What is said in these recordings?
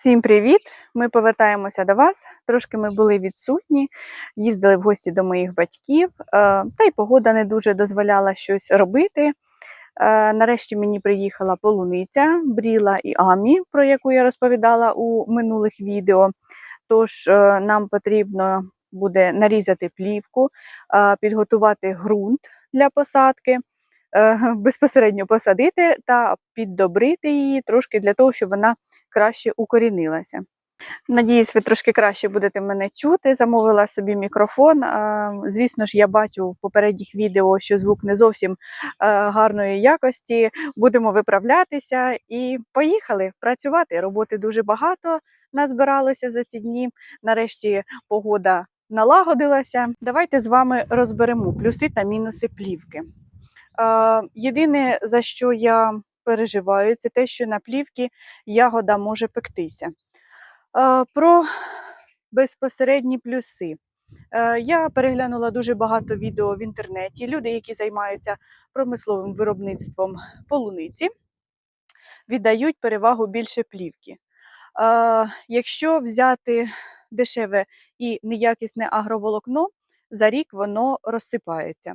Всім привіт! Ми повертаємося до вас. Трошки ми були відсутні, їздили в гості до моїх батьків, е, та й погода не дуже дозволяла щось робити. Е, Нарешті мені приїхала полуниця, бріла і амі, про яку я розповідала у минулих відео. Тож е, нам потрібно буде нарізати плівку, підготувати ґрунт для посадки, безпосередньо посадити та піддобрити її трошки для того, щоб вона краще укорінилася. Надіюсь, ви трошки краще будете мене чути. Замовила собі мікрофон. Звісно ж, я бачу в попередніх відео, що звук не зовсім е, гарної якості. Будемо виправлятися і поїхали працювати. Роботи дуже багато назбиралося за ці дні. Нарешті погода налагодилася. Давайте з вами розберемо плюси та мінуси плівки. Єдине, за що я переживаю, це те, що на плівці ягода може пектися. Про безпосередні плюси. Е, Я переглянула дуже багато відео в інтернеті. Люди, які займаються промисловим виробництвом полуниці, віддають перевагу більше плівки. Якщо взяти дешеве і неякісне агроволокно, за рік воно розсипається.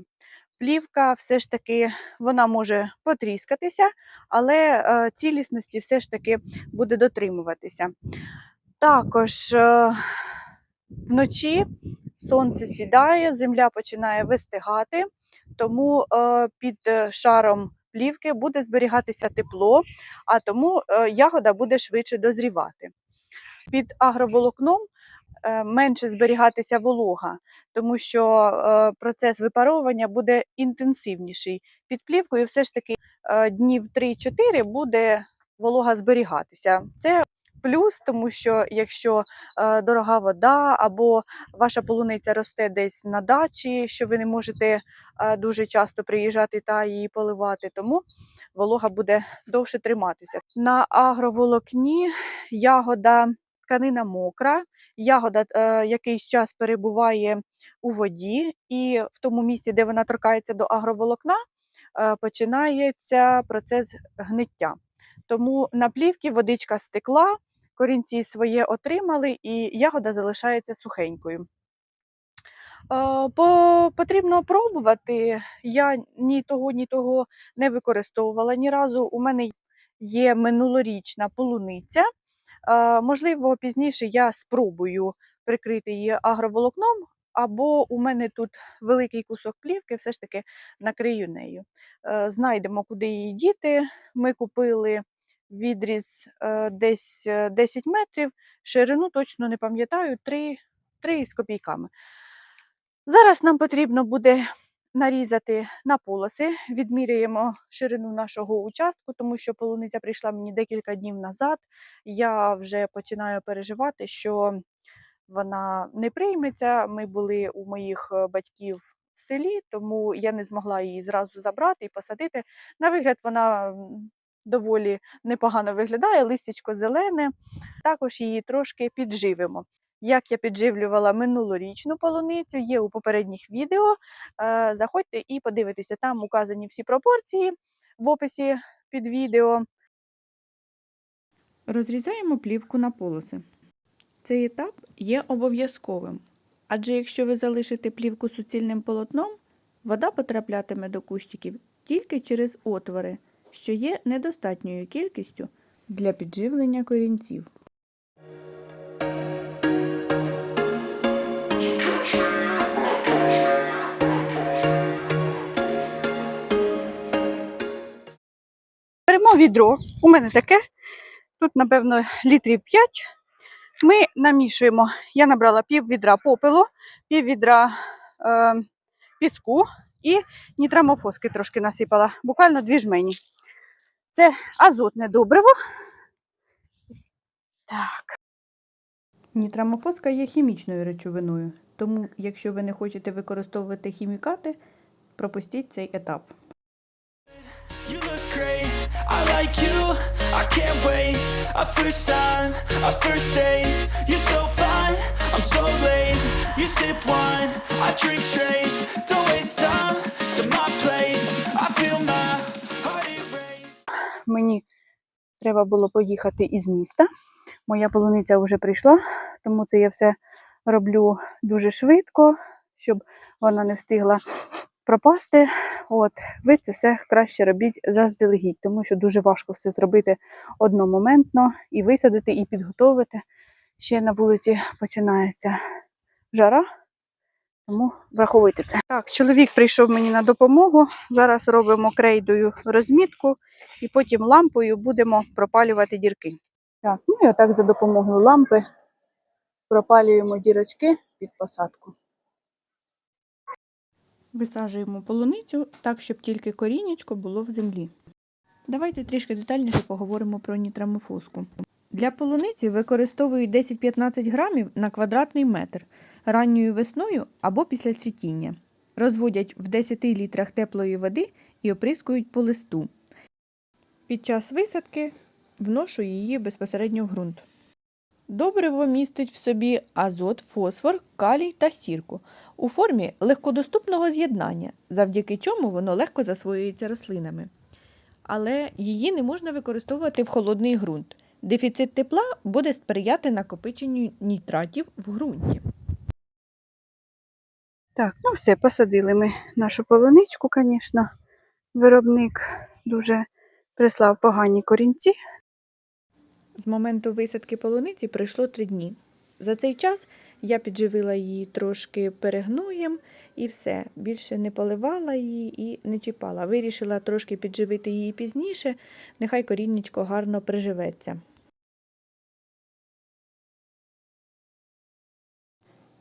Плівка все ж таки вона може потріскатися, але е, цілісності все ж таки буде дотримуватися. Також е, вночі сонце сідає, земля починає вистигати, тому е, під шаром плівки буде зберігатися тепло, а тому ягода буде швидше дозрівати. Під агроволокном менше зберігатися волога, тому що е, процес випаровування буде інтенсивніший. Під плівкою все ж таки е, днів 3-4 буде волога зберігатися. Це плюс, тому що якщо е, дорога вода або ваша полуниця росте десь на дачі, що ви не можете е, дуже часто приїжджати та її поливати, тому волога буде довше триматися. На агроволокні ягода тканина мокра, ягода е, якийсь час перебуває у воді, і в тому місці, де вона торкається до агроволокна, е, починається процес гниття. Тому на плівці водичка стекла, корінці своє отримали, і ягода залишається сухенькою. Е, по, потрібно пробувати. Я ні того, ні того не використовувала ні разу. У мене є минулорічна полуниця. Е, можливо, пізніше я спробую прикрити її агроволокном, або у мене тут великий кусок плівки, все ж таки накрию нею. Е, знайдемо, куди її діти. Ми купили відріз е, десь е, 10 метрів, ширину точно не пам'ятаю, 3, 3 з копійками. Зараз нам потрібно буде нарізати на полоси, відміряємо ширину нашого участку, тому що полуниця прийшла мені декілька днів назад. Я вже починаю переживати, що вона не прийметься. Ми були у моїх е, батьків в селі, тому я не змогла її зразу забрати і посадити. На вигляд вона доволі непогано виглядає, листячко зелене. Також її трошки підживимо. Як я підживлювала минулорічну полуницю, є у попередніх відео. Е, Заходьте і подивитеся, там указані всі пропорції в описі під відео. Розрізаємо плівку на полоси. Цей етап є обов'язковим, адже якщо ви залишите плівку суцільним полотном, вода потраплятиме до кущиків тільки через отвори, що є недостатньою кількістю для підживлення корінців. Відро. У мене таке. Тут, напевно, літрів 5. Ми намішуємо. Я набрала пів відра попелу, пів відра е, піску і нітрамофоски трошки насипала. Буквально дві жмені. Це азотне добриво. Так. Нітрамофоска є хімічною речовиною, тому якщо ви не хочете використовувати хімікати, пропустіть цей етап. Like you, I can't wait A first time, a first date You're so fine, I'm so late You sip wine, I drink straight Don't waste time to my place I feel my heart erase Мені треба було поїхати із міста. Моя полуниця вже прийшла, тому це я все роблю дуже швидко, щоб вона не встигла пропасти. От, ви це все краще робіть заздалегідь, тому що дуже важко все зробити одномоментно і висадити, і підготовити. Ще на вулиці починається жара, тому враховуйте це. Так, чоловік прийшов мені на допомогу. Зараз робимо крейдою розмітку і потім лампою будемо пропалювати дірки. Так, ну і отак за допомогою лампи пропалюємо дірочки під посадку. Висаджуємо полуницю так, щоб тільки корінечко було в землі. Давайте трішки детальніше поговоримо про нітрамофоску. Для полуниці використовують 10-15 грамів на квадратний метр ранньою весною або після цвітіння. Розводять в 10 літрах теплої води і оприскують по листу. Під час висадки вношу її безпосередньо в ґрунт. Добриво містить в собі азот, фосфор, калій та сірку у формі легкодоступного з'єднання, завдяки чому воно легко засвоюється рослинами. Але її не можна використовувати в холодний ґрунт. Дефіцит тепла буде сприяти накопиченню нітратів в ґрунті. Так, ну все, посадили ми нашу полуничку, звісно. Виробник дуже прислав погані корінці. З моменту висадки полуниці пройшло три дні. За цей час я підживила її трошки перегноєм і все. Більше не поливала її і не чіпала. Вирішила трошки підживити її пізніше, нехай коріннячко гарно приживеться.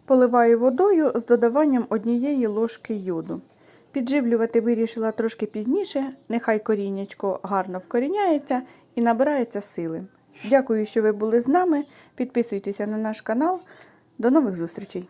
Поливаю водою з додаванням однієї ложки йоду. Підживлювати вирішила трошки пізніше, нехай коріннячко гарно вкоріняється і набирається сили. Дякую, що ви були з нами. Підписуйтеся на наш канал. До нових зустрічей!